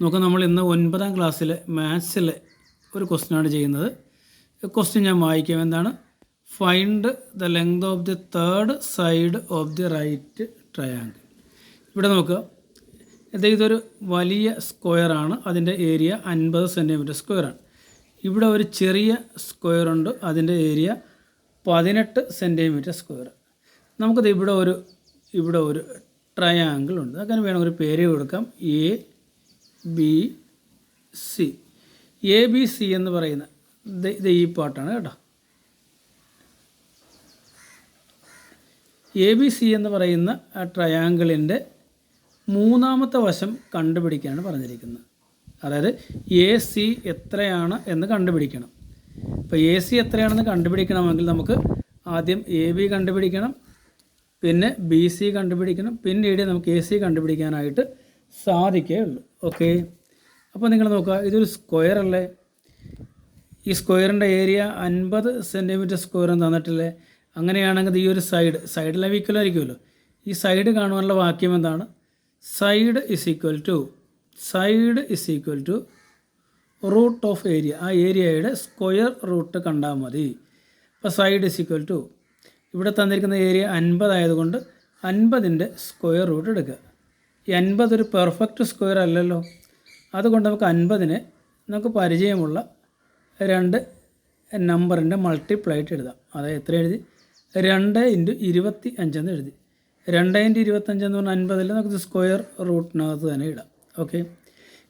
നോക്കാം നമ്മൾ ഇന്ന് ഒൻപതാം ക്ലാസ്സിലെ മാത്സിലെ ഒരു ക്വസ്റ്റ്യനാണ് ചെയ്യുന്നത്. ക്വസ്റ്റ്യൻ ഞാൻ വായിക്കാം. എന്താണ്? Find the length of the third side of the right triangle ഇവിടെ നോക്കുക ഇത് ഇതൊരു വലിയ സ്ക്വയറാണ് അതിന്റെ ഏരിയ അൻപത് സെന്റിമീറ്റർ സ്ക്വയറാണ് ഇവിടെ ഒരു ചെറിയ സ്ക്വയറുണ്ട് അതിന്റെ ഏരിയ പതിനെട്ട് സെന്റിമീറ്റർ സ്ക്വയർ നമുക്കത് ഇവിടെ ഒരു ഇവിടെ ഒരു ട്രയാങ്കിൾ ഉണ്ട്. അങ്ങനെ വേണമെങ്കിൽ ഒരു പേര് കൊടുക്കാം. A B C. A B C എന്ന് പറയുന്ന ഇത് ഈ പാട്ടാണ് കേട്ടോ. എ ബി സി എന്ന് പറയുന്ന ആ ട്രയാങ്കിളിന്റെ മൂന്നാമത്തെ വശം കണ്ടുപിടിക്കാനാണ് പറഞ്ഞിരിക്കുന്നത്. അതായത് എ സി എത്രയാണ് എന്ന് കണ്ടുപിടിക്കണം. ഇപ്പോൾ എ സി എത്രയാണെന്ന് കണ്ടുപിടിക്കണമെങ്കിൽ നമുക്ക് ആദ്യം എ ബി കണ്ടുപിടിക്കണം പിന്നെ ബി സി കണ്ടുപിടിക്കണം പിന്നീട് നമുക്ക് എ സി കണ്ടുപിടിക്കാനായിട്ട് സാധിക്കുകയുള്ളൂ. ഓക്കെ അപ്പോൾ നിങ്ങൾ നോക്കുക ഇതൊരു സ്ക്വയർ അല്ലേ? ഈ സ്ക്വയറിന്റെ ഏരിയ അൻപത് സെന്റിമീറ്റർ സ്ക്വയർ എന്ന് തന്നിട്ടില്ലേ? അങ്ങനെയാണെങ്കിൽ ഈ ഒരു സൈഡ് സൈഡിലെ വീക്കലായിരിക്കുമല്ലോ ഈ സൈഡ് കാണുവാനുള്ള വാക്യം എന്താണ്? Side is equal to side is equal to root of area ആ ഏരിയയുടെ സ്ക്വയർ റൂട്ട് കണ്ടാൽ മതി. അപ്പോൾ സൈഡ് ഇസ് ഈക്വൽ ടു ഇവിടെ തന്നിരിക്കുന്ന ഏരിയ അൻപതായതുകൊണ്ട് അൻപതിന്റെ സ്ക്വയർ റൂട്ട് എടുക്കുക. അൻപത് ഒരു പെർഫെക്റ്റ് സ്ക്വയർ അല്ലല്ലോ. അതുകൊണ്ട് നമുക്ക് അൻപതിനെ നമുക്ക് പരിചയമുള്ള രണ്ട് നമ്പറിന്റെ മൾട്ടിപ്ലൈറ്റ് എഴുതാം. അതായത് എത്ര എഴുതി? രണ്ട് ഇന്റു ഇരുപത്തി അഞ്ചെന്ന് എഴുതി. രണ്ട് ഇന്റു ഇരുപത്തഞ്ചെന്ന് പറഞ്ഞാൽ അൻപതിൽ നമുക്ക് സ്ക്വയർ റൂട്ടിനകത്ത് തന്നെ ഇടാം. ഓക്കെ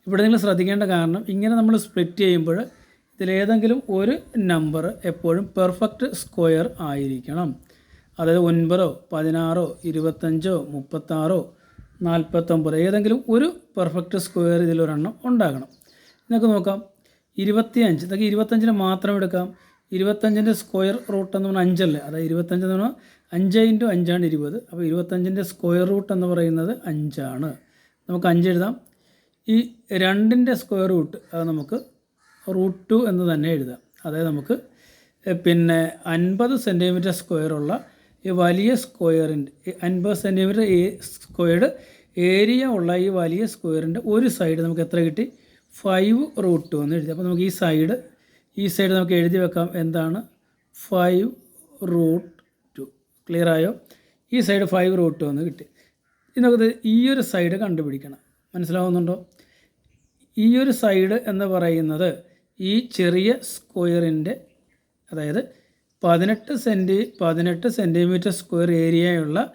ഇവിടെ നിങ്ങൾ ശ്രദ്ധിക്കേണ്ട കാരണം ഇങ്ങനെ നമ്മൾ സ്പ്ലിറ്റ് ചെയ്യുമ്പോൾ ഇതിലേതെങ്കിലും ഒരു നമ്പർ എപ്പോഴും പെർഫെക്റ്റ് സ്ക്വയർ ആയിരിക്കണം. അതായത് ഒൻപതോ പതിനാറോ ഇരുപത്തഞ്ചോ മുപ്പത്താറോ നാൽപ്പത്തൊമ്പത് ഏതെങ്കിലും ഒരു പെർഫെക്റ്റ് സ്ക്വയർ ഇതിലൊരെണ്ണം ഉണ്ടാകണം. നമുക്ക് നോക്കാം. ഇരുപത്തിയഞ്ച്. ഇതൊക്കെ ഇരുപത്തഞ്ചിന് മാത്രം എടുക്കാം. ഇരുപത്തഞ്ചിന്റെ സ്ക്വയർ റൂട്ട് എന്ന് പറഞ്ഞാൽ അഞ്ചല്ലേ? അതായത് ഇരുപത്തഞ്ച് എന്ന് പറഞ്ഞാൽ അഞ്ച് ഇന്റു അഞ്ചാണ് ഇരുപത്. അപ്പോൾ ഇരുപത്തഞ്ചിന്റെ സ്ക്വയർ റൂട്ട് എന്ന് പറയുന്നത് അഞ്ചാണ്. നമുക്ക് അഞ്ച് എഴുതാം. ഈ രണ്ടിന്റെ സ്ക്വയർ റൂട്ട് അത് നമുക്ക് റൂട്ട് ടു എന്ന് തന്നെ എഴുതാം. അതായത് നമുക്ക് പിന്നെ അൻപത് സെന്റിമീറ്റർ സ്ക്വയറുള്ള ഈ വലിയ സ്ക്വയറിന്റെ അൻപത് സെന്റിമീറ്റർ ഈ സ്ക്വയർഡ് ഏരിയ ഉള്ള ഈ വലിയ സ്ക്വയറിന്റെ ഒരു സൈഡ് നമുക്ക് എത്ര കിട്ടി? ഫൈവ് റൂട്ട് ടു എന്ന് എഴുതി. അപ്പോൾ നമുക്ക് ഈ സൈഡ് ഈ സൈഡ് നമുക്ക് എഴുതി വെക്കാം. എന്താണ്? Five root to. ക്ലിയർ ആയോ? ഈ സൈഡ് ഫൈവ് റൂട്ട് ടു എന്ന് കിട്ടി നമുക്ക് ഈ ഒരു സൈഡ് കണ്ടുപിടിക്കണം. മനസ്സിലാവുന്നുണ്ടോ? ഈ ഒരു സൈഡ് എന്ന് പറയുന്നത് ഈ ചെറിയ സ്ക്വയറിന്റെ അതായത് പതിനെട്ട് സെന്റി പതിനെട്ട് സെന്റിമീറ്റർ സ്ക്വയർ ഏരിയയുള്ള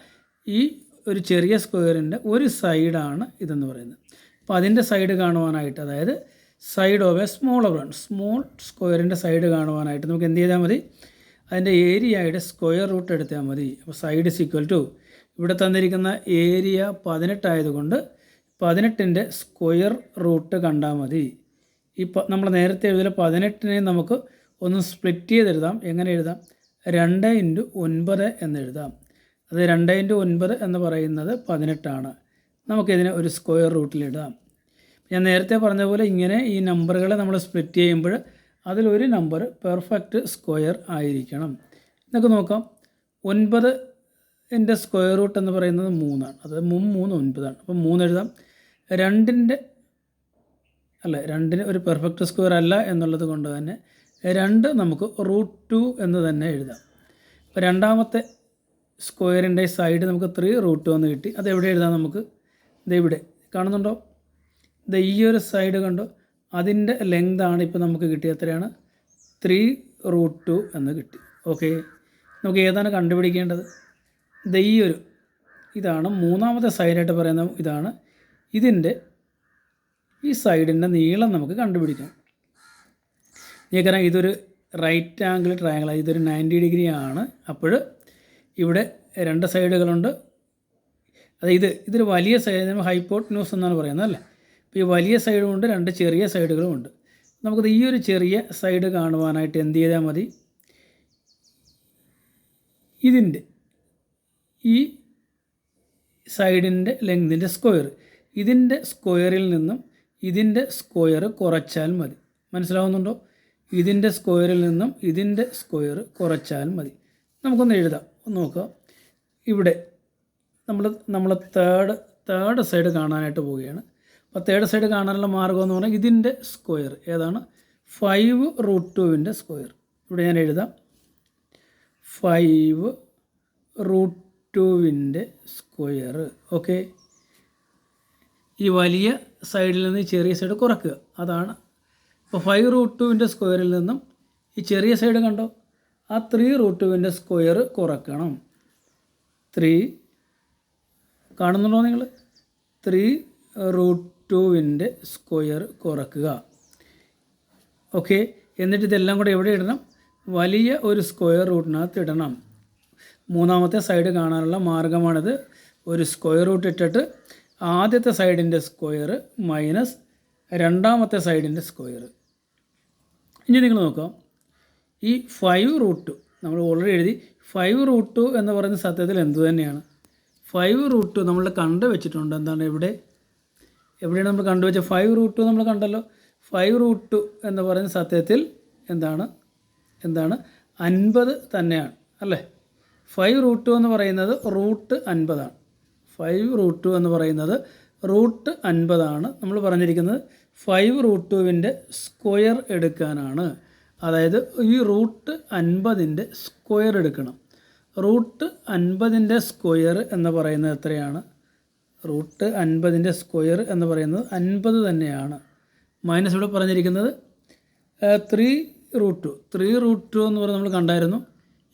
ഈ ഒരു ചെറിയ സ്ക്വയറിന്റെ ഒരു സൈഡാണ് ഇതെന്ന് പറയുന്നത്. അപ്പോൾ അതിന്റെ സൈഡ് കാണുവാനായിട്ട് അതായത് side of a smaller one small സ്ക്വയറിന്റെ സൈഡ് കാണുവാനായിട്ട് നമുക്ക് എന്ത് ചെയ്താൽ മതി? അതിന്റെ ഏരിയയുടെ സ്ക്വയർ റൂട്ട് എടുത്താൽ മതി. അപ്പോൾ സൈഡ് ഈക്വൽ ടു ഇവിടെ തന്നിരിക്കുന്ന ഏരിയ പതിനെട്ടായതുകൊണ്ട് പതിനെട്ടിന്റെ സ്ക്വയർ റൂട്ട് കണ്ടാൽ മതി. ഈ നമ്മൾ നേരത്തെ എഴുതിയ പതിനെട്ടിനെ നമുക്ക് ഒന്ന് സ്പ്ലിറ്റ് ചെയ്തെഴുതാം. എങ്ങനെ എഴുതാം? രണ്ട് ഇന്റു ഒൻപത് എന്ന് എഴുതാം. അത് രണ്ട് ഇന്റു ഒൻപത് എന്ന് പറയുന്നത് പതിനെട്ടാണ്. നമുക്കിതിനെ ഒരു സ്ക്വയർ റൂട്ടിലിടാം ഞാൻ നേരത്തെ പറഞ്ഞ പോലെ ഇങ്ങനെ ഈ നമ്പറുകളെ നമ്മൾ സ്പ്ലിറ്റ് ചെയ്യുമ്പോൾ അതിലൊരു നമ്പർ പെർഫെക്റ്റ് സ്ക്വയർ ആയിരിക്കണം. എന്നൊക്കെ നോക്കാം. ഒൻപത് എന്റെ സ്ക്വയർ റൂട്ട് എന്ന് പറയുന്നത് മൂന്നാണ്. അത് മും മൂന്ന് ഒൻപതാണ്. അപ്പം മൂന്ന് എഴുതാം. രണ്ടിന്റെ അല്ല രണ്ടിന് ഒരു പെർഫെക്റ്റ് സ്ക്വയർ അല്ല എന്നുള്ളത് കൊണ്ട് തന്നെ രണ്ട് നമുക്ക് റൂട്ട് ടു എന്ന് തന്നെ എഴുതാം. അപ്പോൾ രണ്ടാമത്തെ സ്ക്വയറിന്റെ സൈഡ് നമുക്ക് ത്രീ റൂട്ട് വന്ന് കിട്ടി. അത് എവിടെ എഴുതാം നമുക്ക്? ഇത് ഇവിടെ. കാണുന്നുണ്ടോ? ഇത് ഈ ഒരു സൈഡ് കണ്ടോ? അതിന്റെ ലെങ്താണ് ഇപ്പോൾ നമുക്ക് കിട്ടിയ എത്രയാണ്? ത്രീ റൂട്ട് ടു എന്ന് കിട്ടി. ഓക്കെ നമുക്ക് ഏതാണ് കണ്ടുപിടിക്കേണ്ടത്? ഇത് ഈ ഒരു. ഇതാണ് മൂന്നാമത്തെ സൈഡായിട്ട് പറയുന്ന ഇതാണ്. ഇതിന്റെ ഈ സൈഡിന്റെ നീളം നമുക്ക് കണ്ടുപിടിക്കാം. നിങ്ങൾക്കറിയാം ഇതൊരു റൈറ്റ് ആംഗിൾ ട്രയാങ്കിൾ ഇതൊരു നയന്റി ഡിഗ്രി ആണ്. അപ്പോൾ ഇവിടെ രണ്ട് സൈഡുകളുണ്ട്. അത് ഇത് ഇതൊരു വലിയ സൈഡ് ഹൈപ്പോട്ട് ന്യൂസ് എന്നാണ് പറയുന്നത് അല്ലേ? അപ്പോൾ ഈ വലിയ സൈഡും ഉണ്ട് രണ്ട് ചെറിയ സൈഡുകളും ഉണ്ട് നമുക്കത് ഈ ഒരു ചെറിയ സൈഡ് കാണുവാനായിട്ട് എന്ത് ചെയ്താൽ മതി? ഇതിന്റെ ഈ സൈഡിന്റെ ലെങ്തിന്റെ സ്ക്വയർ. ഇതിന്റെ സ്ക്വയറിൽ നിന്നും ഇതിന്റെ സ്ക്വയർ കുറച്ചാൽ മതി. മനസ്സിലാവുന്നുണ്ടോ? ഇതിന്റെ സ്ക്വയറിൽ നിന്നും ഇതിന്റെ സ്ക്വയർ കുറച്ചാൽ മതി. നമുക്കൊന്ന് എഴുതാം. നോക്കുക. ഇവിടെ നമ്മൾ നമ്മൾ തേർഡ് തേർഡ് സൈഡ് കാണാനായിട്ട് പോവുകയാണ്. അപ്പോൾ തേർഡ് സൈഡ് കാണാനുള്ള മാർഗം എന്ന് പറഞ്ഞാൽ ഇതിന്റെ സ്ക്വയർ ഏതാണ്? ഫൈവ് റൂട്ട് ടുവിന്റെ സ്ക്വയർ ഇവിടെ ഞാൻ എഴുതാം. ഫൈവ് റൂട്ട് ടുവിന്റെ സ്ക്വയർ ഓക്കെ ഈ വലിയ സൈഡിൽ നിന്ന് ചെറിയ സൈഡ് കുറയ്ക്കുക. അതാണ്. ഇപ്പോൾ ഫൈവ് റൂട്ട് ടുവിന്റെ സ്ക്വയറിൽ നിന്നും ഈ ചെറിയ സൈഡ് കണ്ടോ? ആ ത്രീ റൂട്ട് ടുവിന്റെ സ്ക്വയർ കുറക്കണം. ത്രീ കാണുന്നുണ്ടോ നിങ്ങൾ ത്രീ റൂട്ട് ടുവിന്റെ സ്ക്വയർ കുറക്കുക. ഓക്കെ എന്നിട്ട് ഇതെല്ലാം കൂടെ എവിടെ ഇടണം? വലിയ ഒരു സ്ക്വയർ റൂട്ടിനകത്ത് ഇടണം. മൂന്നാമത്തെ സൈഡ് കാണാനുള്ള മാർഗമാണിത്. ഒരു സ്ക്വയർ റൂട്ട് ഇട്ടിട്ട് ആദ്യത്തെ സൈഡിന്റെ സ്ക്വയർ മൈനസ് രണ്ടാമത്തെ സൈഡിന്റെ സ്ക്വയർ ഇനി നിങ്ങൾ നോക്കാം. ഈ ഫൈവ് റൂട്ട് ടു നമ്മൾ ഓൾറെഡി എഴുതി ഫൈവ് റൂട്ട് ടു എന്ന് പറയുന്ന സത്യത്തിൽ എന്തു തന്നെയാണ്? ഫൈവ് റൂട്ട് ടു നമ്മൾ കണ്ടു വെച്ചിട്ടുണ്ട്. എന്താണ് ഇവിടെ? എവിടെയാണ് നമ്മൾ കണ്ടുവച്ച ഫൈവ് റൂട്ട് ടു നമ്മൾ കണ്ടല്ലോ? ഫൈവ് റൂട്ട് ടു എന്ന് പറയുന്ന സത്യത്തിൽ എന്താണ്? എന്താണ്? അൻപത് തന്നെയാണ് അല്ലേ? ഫൈവ് റൂട്ട് ടു എന്ന് പറയുന്നത് റൂട്ട് അൻപതാണ്. ഫൈവ് റൂട്ട് ടു എന്ന് പറയുന്നത് റൂട്ട് അൻപതാണ്. നമ്മൾ പറഞ്ഞിരിക്കുന്നത് ഫൈവ് റൂട്ട് ടുവിന്റെ സ്ക്വയർ എടുക്കാനാണ്. അതായത് ഈ റൂട്ട് അൻപതിന്റെ സ്ക്വയർ എടുക്കണം. റൂട്ട് അൻപതിന്റെ സ്ക്വയർ എന്ന് പറയുന്നത് എത്രയാണ്? റൂട്ട് അൻപതിന്റെ സ്ക്വയർ എന്ന് പറയുന്നത് അൻപത് തന്നെയാണ്. മൈനസ് ഇവിടെ പറഞ്ഞിരിക്കുന്നത് three root two. Three root two എന്ന് പറഞ്ഞ് നമ്മൾ കണ്ടായിരുന്നു.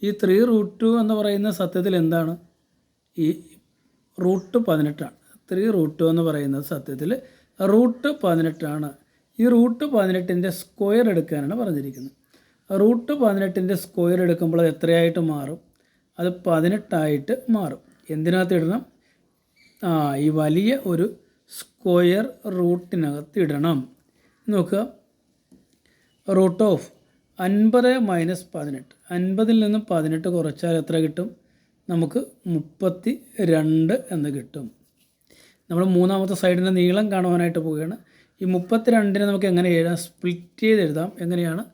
ഈ ത്രീ റൂട്ട് ടു എന്ന് പറയുന്ന സത്യത്തിൽ എന്താണ്? ഈ റൂട്ട് പതിനെട്ടാണ്. ത്രീ റൂട്ട് ടു എന്ന് പറയുന്നത് സത്യത്തിൽ റൂട്ട് പതിനെട്ടാണ്. ഈ റൂട്ട് പതിനെട്ടിന്റെ സ്ക്വയർ എടുക്കാനാണ് പറഞ്ഞിരിക്കുന്നത്. റൂട്ട് പതിനെട്ടിന്റെ സ്ക്വയർ എടുക്കുമ്പോൾ അത് എത്രയായിട്ട് മാറും? അത് പതിനെട്ടായിട്ട് മാറും. എന്തിനകത്ത് ഇടണം? ആ ഈ വലിയ ഒരു സ്ക്വയർ റൂട്ടിനകത്ത് ഇടണം. നോക്കുക. റൂട്ട് ഓഫ് അൻപത് മൈനസ് പതിനെട്ട്. അൻപതിൽ നിന്ന് പതിനെട്ട് കുറച്ചാൽ എത്ര കിട്ടും? നമുക്ക് മുപ്പത്തി രണ്ട് എന്ന് കിട്ടും. നമ്മൾ മൂന്നാമത്തെ സൈഡിന്റെ നീളം കാണുവാനായിട്ട് പോവുകയാണ്. ഈ മുപ്പത്തി രണ്ടിനെ നമുക്ക് എങ്ങനെ എഴുതാം? സ്പ്ലിറ്റ് ചെയ്ത് എഴുതാം. എങ്ങനെയാണ്?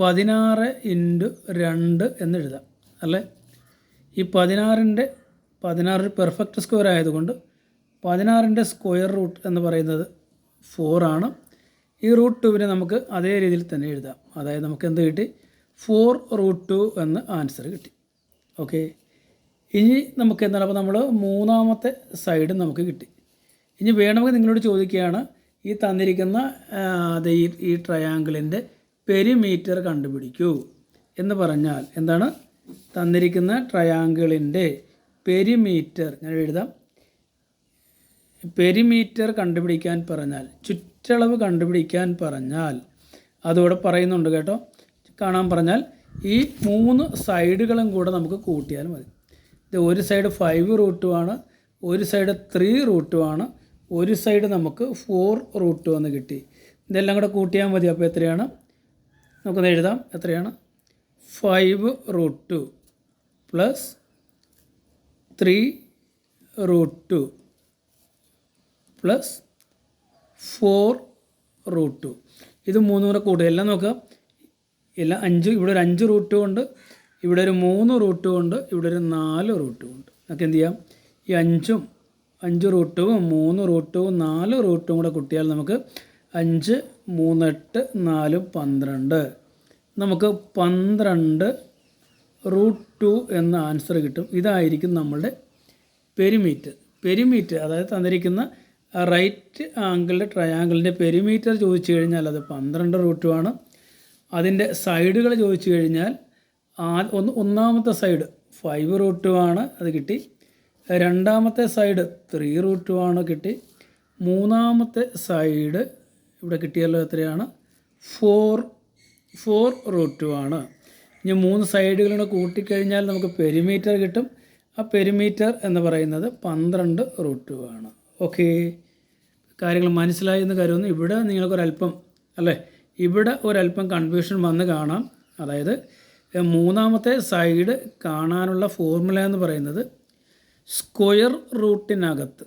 പതിനാറ് ഇന്റു രണ്ട് എന്ന് എഴുതാം. അല്ലേ? ഈ പതിനാറിന്റെ പതിനാറ് പെർഫെക്റ്റ് സ്ക്വയർ ആയതുകൊണ്ട് പതിനാറിന്റെ സ്ക്വയർ റൂട്ട് എന്ന് പറയുന്നത് ഫോറാണ് ഈ റൂട്ട് ടുവിനെ നമുക്ക് അതേ രീതിയിൽ തന്നെ എഴുതാം. അതായത് നമുക്ക് എന്ത് കിട്ടി? ഫോർ റൂട്ട് ടു എന്ന് ആൻസർ കിട്ടി. ഓക്കെ ഇനി നമുക്ക് എന്താണ്? അപ്പോൾ നമ്മൾ മൂന്നാമത്തെ സൈഡ് നമുക്ക് കിട്ടി. ഇനി വേണമെങ്കിൽ നിങ്ങളോട് ചോദിക്കുകയാണ് ഈ തന്നിരിക്കുന്ന ഈ ഈ ട്രയാങ്കിളിന്റെ പെരിമീറ്റർ കണ്ടുപിടിക്കൂ. എന്ന് പറഞ്ഞാൽ എന്താണ്? തന്നിരിക്കുന്ന ട്രയാങ്കിളിന്റെ പെരിമീറ്റർ ഞാൻ എഴുതാം. പെരിമീറ്റർ കണ്ടുപിടിക്കാൻ പറഞ്ഞാൽ ചുറ്റളവ് കണ്ടുപിടിക്കാൻ പറഞ്ഞാൽ അതോടെ പറയുന്നുണ്ട് കേട്ടോ. കാണാൻ പറഞ്ഞാൽ ഈ മൂന്ന് സൈഡുകളും കൂടെ നമുക്ക് കൂട്ടിയാൽ മതി. ഇത് ഒരു സൈഡ് ഫൈവ് റൂട്ടുമാണ് ഒരു സൈഡ് ത്രീ റൂട്ടുമാണ് ഒരു സൈഡ് നമുക്ക് ഫോർ റൂട്ട് ടു എന്ന് കിട്ടി. ഇതെല്ലാം കൂടെ കൂട്ടിയാൽ മതി. അപ്പോൾ എത്രയാണ്? നമുക്കൊന്ന് എഴുതാം. എത്രയാണ്? Five root two plus three root two plus four root two ഇത് മൂന്നും കൂടെ കൂട്ടുക എല്ലാം നോക്കുക. എല്ലാം അഞ്ച്. ഇവിടെ ഒരു അഞ്ച് റൂട്ടും ഉണ്ട്. ഇവിടെ ഒരു മൂന്ന് റൂട്ടും ഉണ്ട്. ഇവിടെ ഒരു നാല് റൂട്ടും ഉണ്ട്. നമുക്ക് എന്ത് ചെയ്യാം? ഈ അഞ്ചും അഞ്ച് റൂട്ടും മൂന്ന് റൂട്ടും നാല് റൂട്ടും കൂടെ കൂട്ടിയാൽ നമുക്ക് അഞ്ച് മൂന്ന് എട്ട് നാലും പന്ത്രണ്ട്. നമുക്ക് പന്ത്രണ്ട് റൂട്ട് ടു എന്ന ആൻസർ കിട്ടും. ഇതായിരിക്കും നമ്മളുടെ പെരിമീറ്റർ. പെരിമീറ്റർ അതായത് തന്നിരിക്കുന്ന റൈറ്റ് ആംഗിളിന്റെ ട്രയാങ്കിളിന്റെ പെരിമീറ്റർ ചോദിച്ചു കഴിഞ്ഞാൽ അത് പന്ത്രണ്ട് ആണ്. അതിന്റെ സൈഡുകൾ ചോദിച്ചു കഴിഞ്ഞാൽ ആ ഒന്ന് ഒന്നാമത്തെ സൈഡ് ഫൈവ് ആണ്. അത് കിട്ടി രണ്ടാമത്തെ സൈഡ് ത്രീ റൂട്ട് ടു ആണ് കിട്ടി. മൂന്നാമത്തെ സൈഡ് ഇവിടെ കിട്ടിയല്ലോ എത്രയാണ്? ഫോർ ഫോർ റൂട്ട് ടു ആണ് ഇനി മൂന്ന് സൈഡുകളൂടെ കൂട്ടിക്കഴിഞ്ഞാൽ നമുക്ക് പെരിമീറ്റർ കിട്ടും. ആ പെരിമീറ്റർ എന്ന് പറയുന്നത് പന്ത്രണ്ട് റൂട്ട് ടു ആണ് ഓക്കെ കാര്യങ്ങൾ മനസ്സിലായി എന്ന് കരുതുന്നു. ഇവിടെ നിങ്ങൾക്കൊരല്പം അല്ലേ? ഇവിടെ ഒരല്പം കൺഫ്യൂഷൻ വന്ന് കാണാം. അതായത് മൂന്നാമത്തെ സൈഡ് കാണാനുള്ള ഫോർമുല എന്ന് പറയുന്നത് സ്ക്വയർ റൂട്ടിനകത്ത്.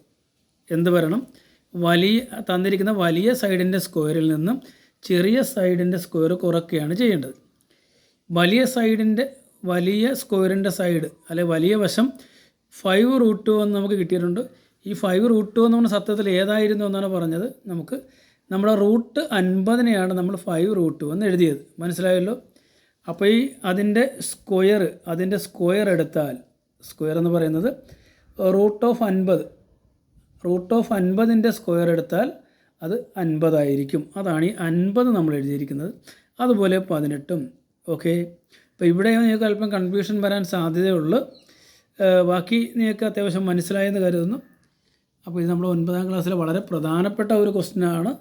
എന്ത് വരണം? വലിയ തന്നിരിക്കുന്ന വലിയ സൈഡിന്റെ സ്ക്വയറിൽ നിന്നും ചെറിയ സൈഡിന്റെ സ്ക്വയർ കുറയ്ക്കുകയാണ് ചെയ്യേണ്ടത്. വലിയ സൈഡിന്റെ വലിയ സ്ക്വയറിന്റെ സൈഡ് അല്ലെ വലിയ വശം ഫൈവ് റൂട്ട് ടു എന്ന് നമുക്ക് കിട്ടിയിട്ടുണ്ട്. ഈ ഫൈവ് റൂട്ട് ടു എന്ന് പറഞ്ഞ സത്യത്തിൽ ഏതായിരുന്നു എന്നാണ് പറഞ്ഞത്? നമുക്ക് നമ്മുടെ റൂട്ട് അൻപതിനെയാണ് നമ്മൾ ഫൈവ് റൂട്ട് ടു എന്ന് എഴുതിയത്. മനസ്സിലായല്ലോ? അപ്പോൾ ഈ അതിന്റെ സ്ക്വയർ അതിന്റെ സ്ക്വയർ എടുത്താൽ സ്ക്വയർ എന്ന് പറയുന്നത് റൂട്ട് ഓഫ് അൻപത്. റൂട്ട് ഓഫ് അൻപതിന്റെ സ്ക്വയർ എടുത്താൽ അത് അൻപതായിരിക്കും. അതാണ് ഈ അൻപത് നമ്മൾ എഴുതിയിരിക്കുന്നത്. അതുപോലെ പതിനെട്ടും. ഓക്കെ? അപ്പോൾ ഇവിടെ നിങ്ങൾക്ക് അല്പം കൺഫ്യൂഷൻ വരാൻ സാധ്യതയുള്ളൂ. ബാക്കി നിങ്ങൾക്ക് അത്യാവശ്യം മനസ്സിലായെന്ന് കരുതുന്നു. അപ്പോൾ ഇത് നമ്മൾ ഒൻപതാം ക്ലാസ്സിലെ വളരെ പ്രധാനപ്പെട്ട ഒരു ക്വസ്റ്റ്യനാണ്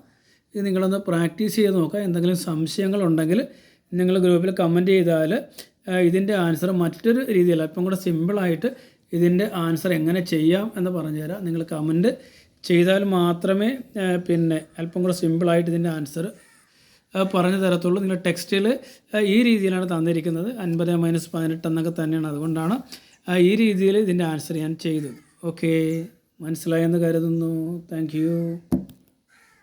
ഇത് നിങ്ങളൊന്ന് പ്രാക്ടീസ് ചെയ്ത് നോക്കുക. എന്തെങ്കിലും സംശയങ്ങളുണ്ടെങ്കിൽ നിങ്ങൾ ഗ്രൂപ്പിൽ കമന്റ് ചെയ്താൽ ഇതിന്റെ ആൻസർ മറ്റൊരു രീതിയിൽ അല്പം കൂടെ സിമ്പിളായിട്ട് ഇതിന്റെ ആൻസർ എങ്ങനെ ചെയ്യാം എന്ന് പറഞ്ഞു തരാം നിങ്ങൾ കമന്റ് ചെയ്താൽ മാത്രമേ പിന്നെ അല്പം കൂടെ സിമ്പിളായിട്ട് ഇതിന്റെ ആൻസർ പറഞ്ഞു തരത്തുള്ളൂ. നിങ്ങൾ ടെക്സ്റ്റിൽ ഈ രീതിയിലാണ് തന്നിരിക്കുന്നത്. അൻപത് മൈനസ് പതിനെട്ട് എന്നൊക്കെ തന്നെയാണ് അതുകൊണ്ടാണ് ഈ രീതിയിൽ ഇതിന്റെ ആൻസർ ഞാൻ ചെയ്തത്. ഓക്കെ മനസ്സിലായെന്ന് കരുതുന്നു. താങ്ക്